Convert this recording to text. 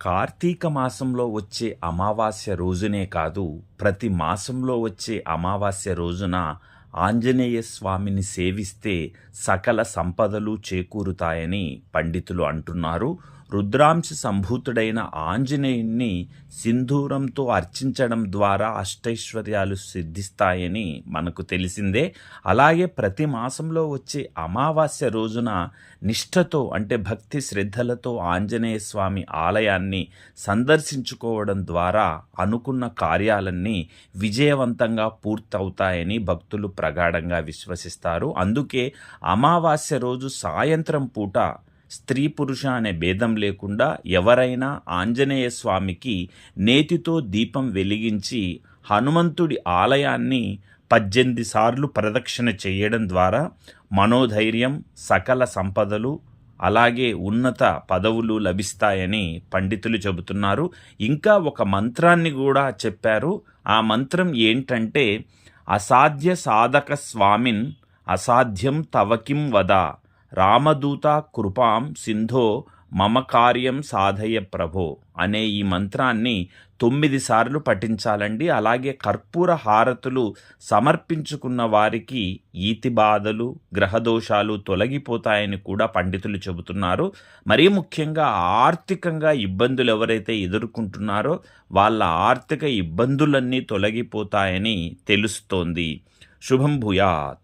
కార్తీక మాసంలో వచ్చే అమావాస్య రోజునే కాదు ప్రతి మాసంలో వచ్చే అమావాస్య రోజున ఆంజనేయ స్వామిని సేవిస్తే సకల సంపదలు చేకూరుతాయని పండితులు అంటున్నారు. రుద్రాంశ సంభూతుడైన ఆంజనేయుణ్ణి సింధూరంతో అర్చించడం ద్వారా అష్టైశ్వర్యాలు సిద్ధిస్తాయని మనకు తెలిసిందే. అలాగే ప్రతి మాసంలో వచ్చే అమావాస్య రోజున నిష్ఠతో అంటే భక్తి శ్రద్ధలతో ఆంజనేయ స్వామి ఆలయాన్ని సందర్శించుకోవడం ద్వారా అనుకున్న కార్యాలన్నీ విజయవంతంగా పూర్తవుతాయని భక్తులు ప్రగాఢంగా విశ్వసిస్తారు. అందుకే అమావాస్య రోజు సాయంత్రం పూట స్త్రీ పురుష అనే భేదం లేకుండా ఎవరైనా ఆంజనేయ స్వామికి నేతితో దీపం వెలిగించి హనుమంతుడి ఆలయాన్ని పద్దెనిమిది సార్లు ప్రదక్షిణ చేయడం ద్వారా మనోధైర్యం సకల సంపదలు అలాగే ఉన్నత పదవులు లభిస్తాయని పండితులు చెబుతున్నారు. ఇంకా ఒక మంత్రాన్ని కూడా చెప్పారు. ఆ మంత్రం ఏంటంటే అసాధ్య సాధక స్వామిన్ అసాధ్యం తవకిం వద. రామదూత కృపాం సింధో మమ కార్యం సాధయ ప్రభో అనే ఈ మంత్రాన్ని తొమ్మిది సార్లు పఠించాలండి. అలాగే కర్పూర హారతులు సమర్పించుకున్న వారికి ఈతి బాధలు గ్రహదోషాలు తొలగిపోతాయని కూడా పండితులు చెబుతున్నారు. మరీ ముఖ్యంగా ఆర్థికంగా ఇబ్బందులు ఎవరైతే ఎదుర్కొంటున్నారో వాళ్ళ ఆర్థిక ఇబ్బందులన్నీ తొలగిపోతాయని తెలుస్తోంది. శుభం భూయాత్.